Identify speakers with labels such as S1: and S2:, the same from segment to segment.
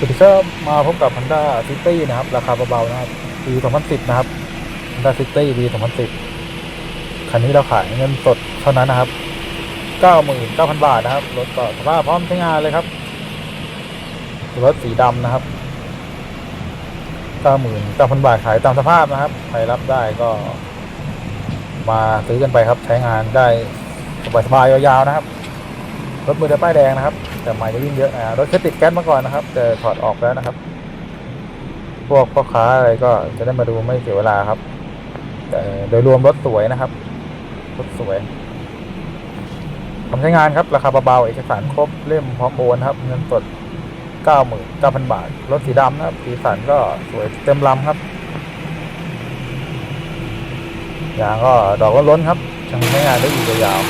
S1: สวัสดีครับมาพบกับ Honda City นะครับ ราคาเบาๆนะครับปี2010 นะครับ Honda City ปี2010 คันนี้เราขายเงินสดเท่านั้นนะครับ 99,000 บาทนะครับ รถก็สภาพพร้อมใช้งานเลยครับ รถสีดำนะครับ 99,000 บาทขายตามสภาพนะครับ ใครรับได้ก็ มาซื้อกันไปครับ ใช้งานได้สบายๆยาวๆนะครับ รถมือเดียวป้ายแดงนะครับ แต่ใหม่จะวิ่งเยอะอ่ารถเคยติดแก๊สมาก่อนนะครับ แต่ถอดออกแล้วนะครับ พวกพ่อค้าอะไรก็จะได้มาดูไม่เสียเวลาครับ แต่โดยรวมรถสวยนะครับรถสวยทำใช้งานครับ ราคาเบาๆเอกสารครบเล่มพร้อมโอนครับ เงินสด99,000บาท รถสีดำนะครับ สีสันก็สวยเต็มลำครับยางก็ดอกล้นๆครับยังใช้งานได้อีกยาว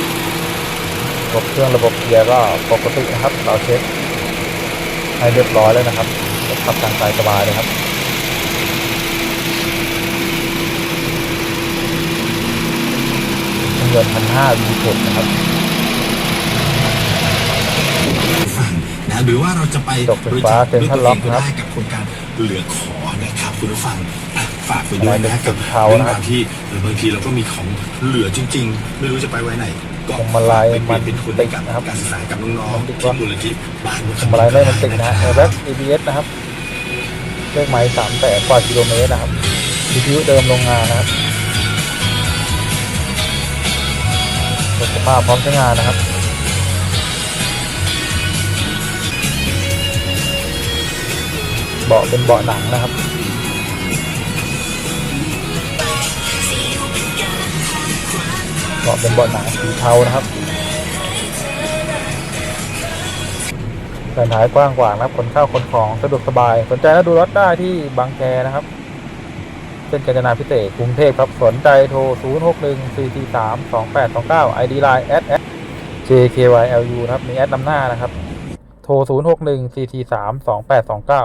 S1: บบเครื่องระบบเกียร์ก็ปกตินะครับ เราเช็คให้เรียบร้อยแล้วนะครับรถขับทางสายสบายเลยครับเครื่องยนต์พันห้าวีเนะครับ
S2: ฟังนะหรือว่าเราจะไป
S1: จบไฟฟ้า
S2: บริจค
S1: เซ็นทรัลล็อก
S2: ด้วยตัวเงก็
S1: ครับ
S2: ได้กับโครงการเหลือขอนะครับคุณผู้ฟังอะฝากไปด้วย
S1: อะไร
S2: นะ
S1: เป็น
S2: กับ
S1: สุดเทา
S2: เรื่อง
S1: นะครับ
S2: ราวที่เออบางทีเราก็มีของเหลือจริง ๆ ไม่รู้จะไปไว้ไหน ก็
S1: พวงมาลัย
S2: ไปเปลี่ยนเป็นทุนให้กับ
S1: มันติดนะครับ
S2: การศึกษากับน้อง
S1: มันติด
S2: ๆที่มูลนิธิบ้าน
S1: ทำอะไรไม่มันติดนะฮะแอร์แบ็ก ABS นะครับเลขไม้สามแสนกว่ากิโลเมตรนะครับวิทยุเดิมโรงงานนะครับรถสภาพพร้อมใช้งานนะครับเบาะเป็นเบาะหนังนะครับ เบาะเป็นเบาะหนังสีเทานะครับแผ่นท้ายกว้างกว่านะครับขนข้าวขนของสะดวกสบาย สนใจแล้วดูรถได้ที่บางแคนะครับเส้นกาญจนาพิเศษกกรุงเทพครับ สนใจโทร 0 6 1 4 4 3 2 8 2 9 ID Line s s JKYLU นะครับ มีแอดนำหน้านะครับ โทร 0 6 1 4 4 3 2 8 2 9